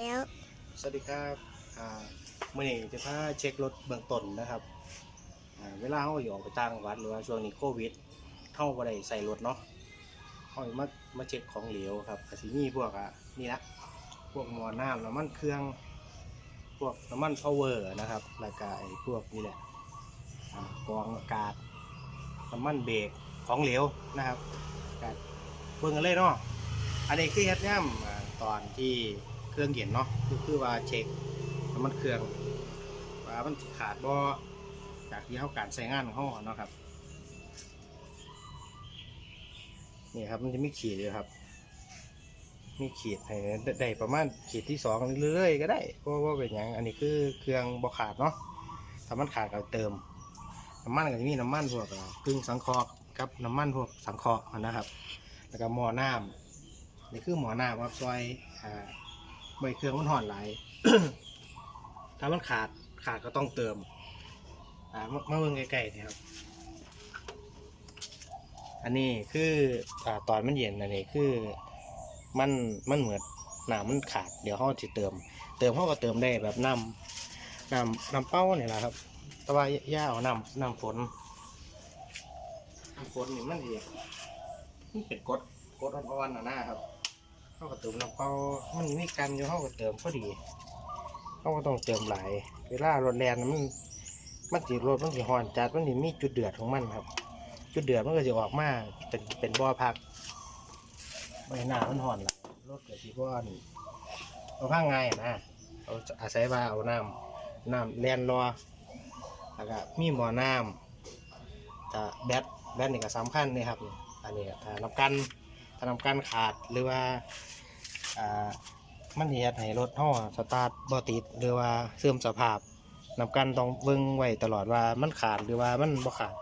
แล้วสวัสดีครับเมื่อนี้จะพาเช็ครถเบื้องต้นนะครับเวลาเขาอยู่ออกไปต่างจังหวัดหรือว่าช่วงนี้โควิดเข้าไปได้ใส่รถเนาะเขามามาเช็คของเหลวครับอาจสิมีพวกอะนี่ละพวกมอน้ำน้ำมันเครื่องพวกน้ำมันพาวเวอร์นะครับแล้วก็ไอ้พวกนี่แหละกรองอากาศน้ำมันเบรกของเหลวนะครับเบิ่งกันเลยเนาะอันนี้คือเฮ็ดย่ำตอนที่ เครื่องเย็นเนาะก็คือว่าเช็คน้ำมันเครื่องว่ามันขาดบ่จากที่เขาการใช้งานของเขาเนาะครับนี่ครับมันจะมีขีดเลยครับ มีขีดให้ได้ประมาณขีดที่สองเรื่อยๆก็ได้เพราะว่าเป็นอย่างอันนี้คือเครื่องบ่ขาดเนาะถ้ามันขาดก็เติมน้ำมันก็จะมีน้ำมันพวกกึ่งสังเคราะห์กับน้ำมันพวกสังเคราะห์นะครับ แล้วก็หม้อน้ำนี่คือหม้อน้ำครับซอย อ่าใบเครื่องมันห่อนหลาย ถ้ามันขาดขาดก็ต้องเติม อ่ามาเบิ่งใกล้ๆนี่ครับ อันนี้คืออ่าตอนมันเย็นอันนี้คือมันมันเหมือนน้ำมันขาดเดี๋ยวเขาจะเติม เติมเขาก็เติมได้แบบน้ำน้ำน้ำเป้าเนี่ยแหละครับ แต่ว่าย่าเอาน้ำน้ำฝนน้ำฝนนี่มันเดีมันเป็นกดกดอ่อนๆนะนะครับ เขาก็เติมน้ำเป้ามันมีกันอยู่เขาก็เติมพอดีเขาก็ต้องเติมหลาย เวลารถแลนมันมันสีรถมันสีหอนจัดมันสีมีจุดเดือดของมันครับ จุดเดือดมันก็จะออกมาเป็นเป็นบ่อพักไม่หนามันหอนละรถเกิดที่บ่อนเอาพังไงายนะเอาอาศัยว่าเอาน้ำน้ำแลนรอแล้วก็มีหมอน้ำแต่แบตแบตนี่ก็สำคัญนี่ครับ อันนี้ถ้าน้ำกัน ถ้าน้ำกันขาดหรือว่าอ่ามันเฮ็ดให้รถเฮาสตาร์ทบ่ติดหรือว่าเสื่อมสภาพนำกันต้องเบิ่งไว้ตลอดว่ามันขาดหรือว่ามันบ่ขาด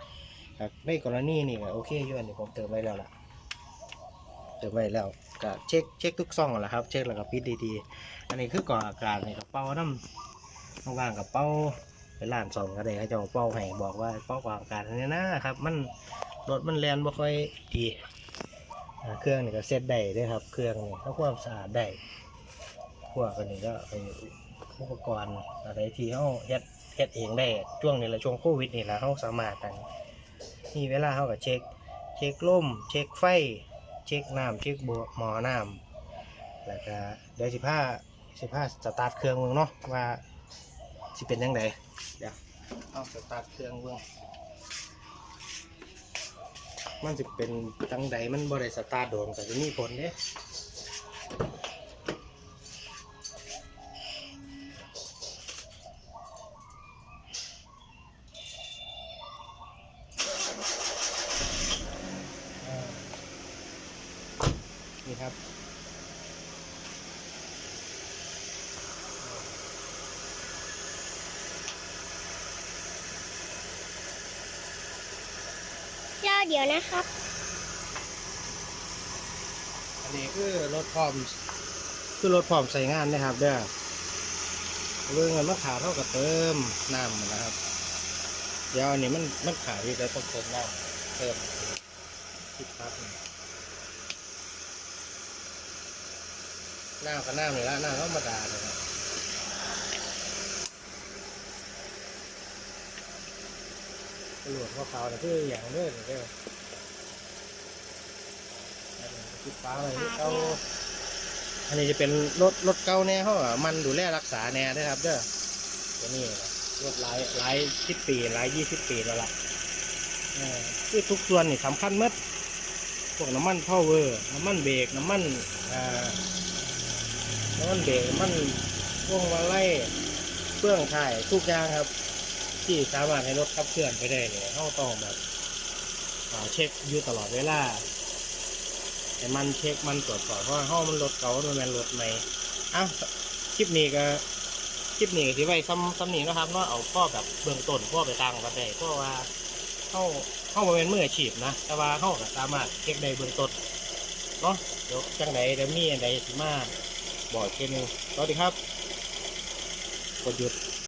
แต่ในกรณีนี่ก็โอเคอยู่อันนี้ผมเติมไว้แล้วล่ะเติมไว้แล้วก็เช็คเช็คทุกซ่องแหละครับ เช็คแล้วก็ปิดดีๆ อันนี้คือก่ออากาศนี่กระเป๋าน้ำว่างกับเป๋าไปร้านซ่อมก็ได้เขาเจ้าเป๋าให้บอกว่าเป๋าก่ออากาศนี้นะครับ มันรถมันแลนบ่ค่อยดี เครื่องนี่ก็เซ็ตได้ด้อครับ เครื่องนี่ทำความสะอาดได้พวกอันนี้ก็เป็นอุปกรณ์อะไรที่เขาเฮ็ดเฮ็ดเองได้ช่วงนี้แหละช่วงโควิดนี่แหละเขาสามารถกันมีเวลาเขาก็เช็ค เช็คลมเช็คไฟ เช็คน้ำเช็คบวหมอน้ำแล้วก็เดี๋ยวสิพาสิพาสตาร์ทเครื่องเมืองเนาะว่าสิเป็นยังไงเดี๋ยวเอาสตาร์ทเครื่องเมือง มันจะเป็นจังใดมันบริสตาร์โดนก็จะมีผลเด้นี่ครับ เดี๋ยวนะครับ อันนี้คือรถพร้อม คือรถพร้อมใส่งานนะครับเด้อเรื่องเงินมันขาดเท่ากับเติมน้ำนะครับ เดี๋ยวอันนี้มันมันขาดที่จะต้องเติมน้ำเติมคิดครับน้ำกับน้ำเลยละน้ำธรรมดาเลยครับ ตำรวจเขาเขาเนี่ออย่างเด้อเด้อคิดฟ้าเลยเขาอันนี้จะเป็นรถรถเก่าแน่เขาอะมันดูแลรักษาแน่ด้ครับเด้อตัวนี้รถหลายหลายสิบปีหลายยี่สิบปีแล้วล่ะเออคือทุกส่วนนี่สำคัญหมดพวกน้ำมันพาวเวอร์น้ำมันเบรกน้ำมันน้ำมันเบรกน้ำมันพวงมาลัยเครื่องถ่ายทุกอย่างครับ ที่สามารถให้รถขับเคลื่อนไปได้เนี่ยเขาต้องแบบเช็คอยู่ตลอดเวลาให้มันเช็คมันตรวจสอบเพราะว่าห้องมันรถเก่ามันเป็นรถใหม่อ้าวคลิปนี้ก็คลิปนี้ที่ไว้ซ้ำซ้ำนี้นะครับเนาเอาข้อแบบเบื้องต้นข้อไปตั้งกันได้เพราะว่าเข้าเข้ามาเป็นมืออาชีพนะ แต่ว่าเข้าก็สามารถเช็คได้เบื้องต้นเนาะเดี๋ยวจังไหนเดี๋ยวมีอันใดสิมาบอกอีกทีหนึงสวัสดีครับกดหยุด